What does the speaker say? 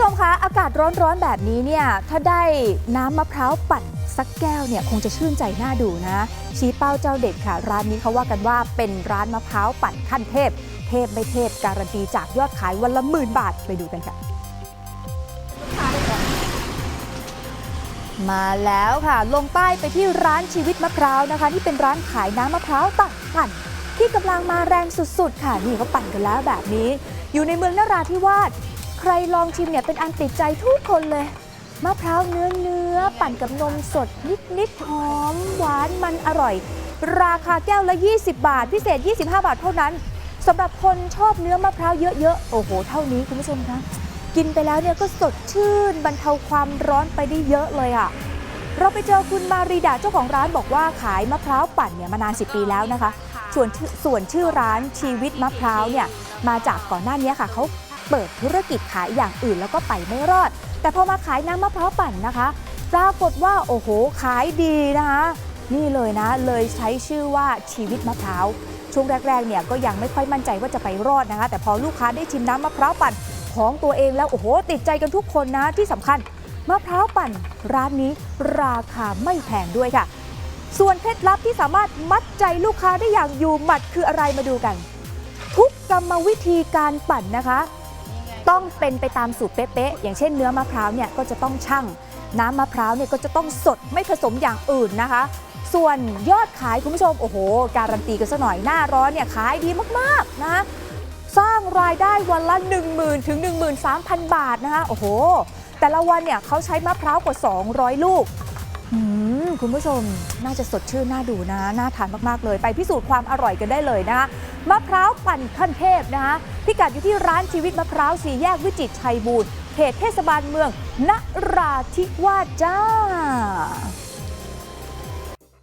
ชมคะอากาศร้อนๆแบบนี้เนี่ยถ้าได้น้ำมะพร้าวปั่นสักแก้วเนี่ยคงจะชื่นใจน่าดูนะ ชี้เป้าเจ้าเด็ดค่ะ ร้านนี้เขาว่ากันว่าเป็นร้านมะพร้าวปั่นขั้นเทพ เทพไม่เทพการันตีจากยอดขายวันละหมื่นบาทไปดูกันค่ะ มาแล้วค่ะ ลงใต้ไปที่ร้านชีวิตมะพร้าวนะคะที่เป็นร้านขายน้ำมะพร้าวตักปั่นที่กำลังมาแรงสุดๆ ค่ะนี่เขาปั่นกันแล้วแบบนี้ อยู่ในเมืองนราธิวาส ใครลองชิมเนี่ยเป็นอันติดใจทุกคนเลย มะพร้าวเนื้อเนื้อปั่นกับนมสดนิดนิดๆหอมหวานมันอร่อย ราคาแก้วละ 20 บาท พิเศษ 25 บาทเท่านั้นสำหรับคนชอบเนื้อมะพร้าวเยอะๆ โอ้โห เท่านี้คุณผู้ชมคะกินไปแล้วเนี่ยก็สดชื่นบรรเทาความร้อนไปได้เยอะเลยอะเราไปเจอคุณมารีดาเจ้าของร้านบอกว่าขายมะพร้าวปั่นเนี่ยมานาน 10 ปีแล้วนะคะส่วนชื่อส่วนชื่อร้านชีวิตมะพร้าวเนี่ยมาจากก่อนหน้านี้ค่ะเขา เปิดธุรกิจขายอย่างอื่นแล้วก็ไปไม่รอด แต่พอมาขายน้ำมะพร้าวปั่นนะคะ ปรากฏว่าโอ้โหขายดีนะคะ นี่เลยนะเลยใช้ชื่อว่าชีวิตมะพร้าวช่วงแรกๆเนี่ยก็ยังไม่ค่อยมั่นใจว่าจะไปรอดนะคะ แต่พอลูกค้าได้ชิมน้ำมะพร้าวปั่นของตัวเองแล้วโอ้โห ติดใจกันทุกคนนะที่สำคัญมะพร้าวปั่นร้านนี้ราคาไม่แพงด้วยค่ะ ส่วนเคล็ดลับที่สามารถมัดใจลูกค้าได้อย่างอยู่หมัดคืออะไรมาดูกัน ทุกกรรมวิธีการปั่นนะคะ ต้องเป็นไปตามสูตรเป๊ะๆอย่างเช่นเนื้อมะพร้าวเนี่ยก็จะต้องชั่ง น้ำมะพร้าวเนี่ยก็จะต้องสดไม่ผสมอย่างอื่นนะคะ ส่วนยอดขายคุณผู้ชมโอ้โห การันตีกันซะหน่อยหน้าร้อนเนี่ยขายดีมากๆนะสร้างรายได้วันละ 1 0,000ถึง13,000 บาทนะคะโอ้โห แต่ละวันเนี่ยเขาใช้มะพร้าวกว่า 200 ลูก คุณผู้ชมน่าจะสดชื่นน่าดูนะ น่าทานมากๆเลย ไปพิสูจน์ความอร่อยกันได้เลยนะมะพร้าวปั่นขั้นเทพนะคะพิกัดอยู่ที่ร้านชีวิตมะพร้าวสีแยกวิจิตรชัยบูรณ์เขตเทศบาลเมืองนราธิวาสจ้า